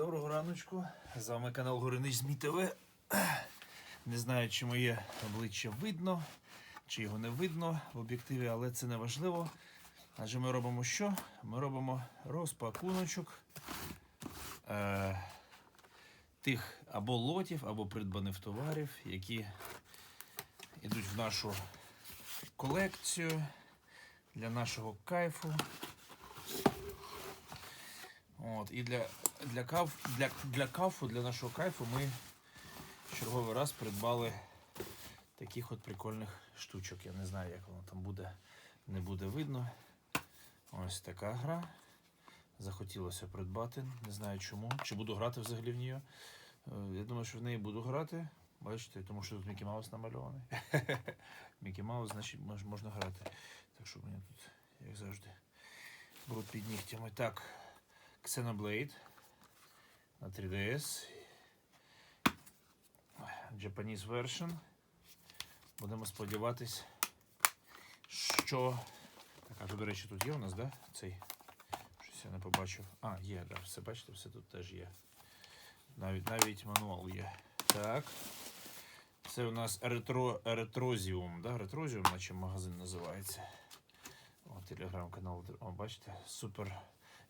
Доброго раночку. З вами канал Горинич ЗМІ ТВ. Не знаю, чи моє обличчя видно, чи його не видно в об'єктиві, але це не важливо. Адже ми робимо що? Ми робимо розпакуночок е, тих або лотів, або придбаних товарів, які йдуть в нашу колекцію для нашого кайфу. От, і для, для, кав, для, для кафу, для нашого кайфу ми черговий раз придбали таких от прикольних штучок. Я не знаю, як воно там буде, не буде видно. Ось така гра. Захотілося придбати. Не знаю чому. Чи буду грати взагалі в ній. Е, Я думаю, що в неї буду грати. Бачите, тому що тут Мікі Маус намальований. Мікі Маус, значить, можна грати. Так що в мене тут, як завжди, бруд під нігтями. Так. Xenoblade на 3DS. Japanese version. Будемо сподіватись, що. Так, а до речі, тут є у нас, да? Цей. Щось я не побачив. А, є, да, все бачите, все тут теж є. Навіть навіть мануал є. Так. Це у нас ретро, ретрозіум, да? Ретрозіум, наче магазин називається. О, телеграм-канал. О, бачите, супер.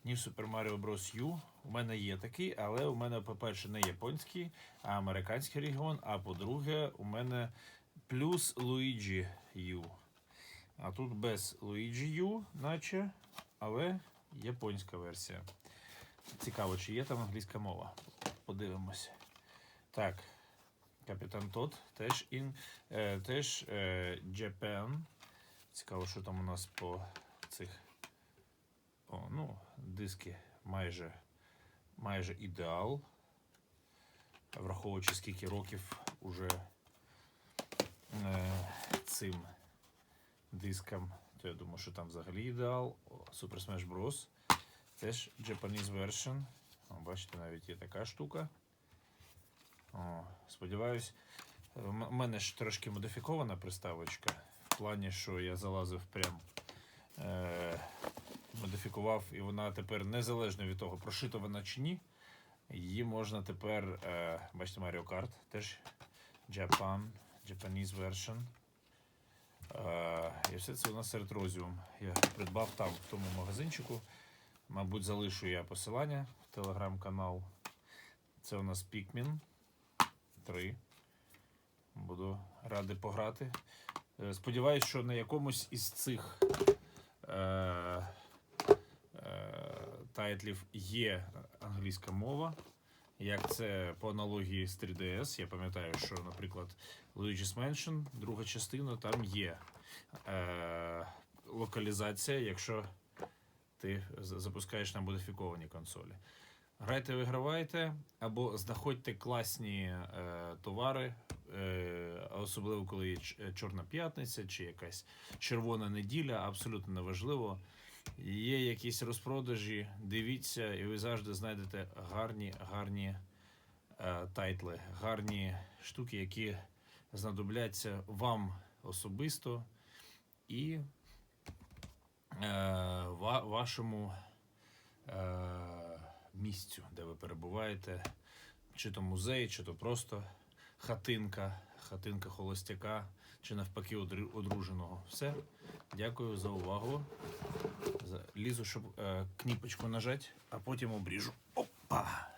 New Super Mario Bros. U. У мене є такий, але у мене, по-перше, не японський, а американський регіон. А по-друге, у мене плюс Luigi U. А тут без Luigi U, наче, але японська версія. Цікаво, чи є там англійська мова. Подивимося. Так. Капітан Тот теж in, е, теж е, Japan. Цікаво, що там у нас по цих. О, ну, диски майже, майже ідеал. Враховуючи скільки років уже е, цим дискам, то я думаю, що там взагалі ідеал. О, Super Smash Bros. Теж Japanese version. О, бачите, навіть є така штука. О, сподіваюсь, у мене ж трошки модифікована приставочка. В плані, що я залазив прям. Е, модифікував, і вона тепер незалежно від того, прошита вона чи ні. Її можна тепер, е, бачите, Mario Kart, теж Japan, Japanese version. Е, і все це у нас ретрозіум. Я придбав там, в тому магазинчику. Мабуть, залишу я посилання в телеграм-канал. Це у нас Pikmin 3. Буду радий пограти. Е, Сподіваюсь, що на якомусь із цих е, тайтлів є англійська мова. Як це по аналогії з 3DS. Я пам'ятаю, що, наприклад, Luigi's Mansion, друга частина, там є е, локалізація, якщо ти запускаєш на модифіковані консолі. Грайте, вигравайте, або знаходьте класні е, товари, е, особливо коли є Чорна п'ятниця чи якась червона неділя, абсолютно неважливо. Є якісь розпродажі, дивіться, і ви завжди знайдете гарні, гарні е, тайтли, гарні штуки, які знадобляться вам особисто і е, ва- вашому е, місцю, де ви перебуваєте, чи то музей, чи то просто хатинка, хатинка холостяка, чи навпаки одру- одруженого. Все. Дякую за увагу. Лізу, щоб е, кніпочку нажати, а потім обріжу. Опа!